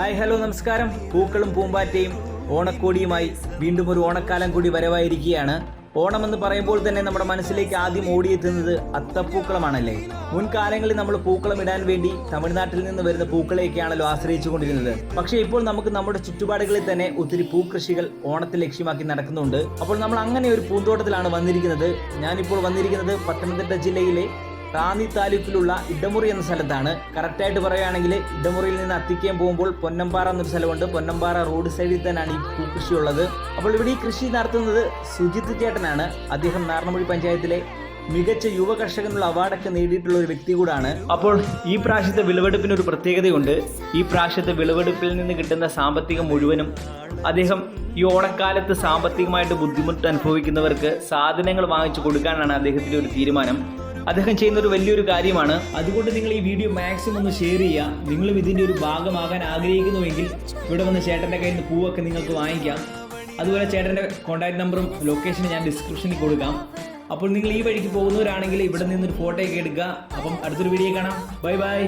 Hi hello നമസ്കാരം. പൂക്കളും പൂമ്പാറ്റയും ഓണക്കോടിയുമായി വീണ്ടും ഒരു ഓണക്കാലം കൂടി വരവായിരിക്കുകയാണ്. ഓണം എന്ന് പറയുമ്പോൾ തന്നെ നമ്മുടെ മനസ്സിലേക്ക് ആദ്യം ഓടിയെത്തുന്നത് അത്തപ്പൂക്കളമാണല്ലേ? മുൻകാലങ്ങളിൽ നമ്മൾ പൂക്കളം ഇടാൻ വേണ്ടി തമിഴ്നാട്ടിൽ നിന്ന് വരുന്ന പൂക്കളെയൊക്കെയാണല്ലോ ആശ്രയിച്ചു കൊണ്ടിരുന്നത് പക്ഷേ ഇപ്പോൾ നമുക്ക് നമ്മുടെ ചുറ്റുപാടുകളിൽ തന്നെ ഒത്തിരി പൂക്കൃഷികൾ ഓണത്തെ ലക്ഷ്യമാക്കി നടക്കുന്നുണ്ട്. അപ്പോൾ നമ്മൾ അങ്ങനെ ഒരു പൂന്തോട്ടത്തിലാണ് വന്നിരിക്കുന്നത്. ഞാനിപ്പോൾ വന്നിരിക്കുന്നത് പത്തനംതിട്ട ജില്ലയിലെ റാന്നി താലൂക്കിലുള്ള ഇടമുറി എന്ന സ്ഥലത്താണ്. കറക്റ്റായിട്ട് പറയുകയാണെങ്കിൽ ഇടമുറിയിൽ നിന്ന് അത്തിക്കയം പോകുമ്പോൾ പൊന്നമ്പാറ എന്നൊരു സ്ഥലമുണ്ട്. പൊന്നമ്പാറ റോഡ് സൈഡിൽ തന്നെയാണ് ഈ പൂക്കൃഷി ഉള്ളത്. അപ്പോൾ ഇവിടെ ഈ കൃഷി നടത്തുന്നത് സുജിത് ചേട്ടനാണ്. അദ്ദേഹം നാർണമൊഴി പഞ്ചായത്തിലെ മികച്ച യുവ കർഷകനുള്ള അവാർഡൊക്കെ നേടിയിട്ടുള്ള ഒരു വ്യക്തി കൂടാണ്. അപ്പോൾ ഈ പ്രാവശ്യത്തെ വിളവെടുപ്പിന് ഒരു പ്രത്യേകതയുണ്ട്. ഈ പ്രാവശ്യത്തെ വിളവെടുപ്പിൽ നിന്ന് കിട്ടുന്ന സാമ്പത്തികം മുഴുവനും അദ്ദേഹം ഈ ഓണക്കാലത്ത് സാമ്പത്തികമായിട്ട് ബുദ്ധിമുട്ട് അനുഭവിക്കുന്നവർക്ക് സാധനങ്ങൾ വാങ്ങിച്ചു കൊടുക്കാനാണ് അദ്ദേഹത്തിന്റെ ഒരു തീരുമാനം. അദ്ദേഹം ചെയ്യുന്ന ഒരു വലിയൊരു കാര്യമാണ്. അതുകൊണ്ട് നിങ്ങൾ ഈ വീഡിയോ മാക്സിമം ഒന്ന് ഷെയർ ചെയ്യുക. നിങ്ങളും ഇതിന്റെ ഒരു ഭാഗമാകാൻ ആഗ്രഹിക്കുന്നുവെങ്കിൽ ഇവിടെ വന്ന് ചേട്ടന്റെ കയ്യിൽ നിന്ന് പൂവൊക്കെ നിങ്ങൾക്ക് വാങ്ങിക്കാം. അതുപോലെ ചേട്ടന്റെ കോൺടാക്ട് നമ്പറും ലൊക്കേഷനും ഞാൻ ഡിസ്ക്രിപ്ഷനിൽ കൊടുക്കാം. അപ്പോൾ നിങ്ങൾ ഈ വഴിക്ക് പോകുന്നവരാണെങ്കിൽ ഇവിടെ നിന്നൊരു ഫോട്ടോ ഒക്കെ എടുക്കുക. അപ്പം അടുത്തൊരു വീഡിയോ കാണാം. Bye bye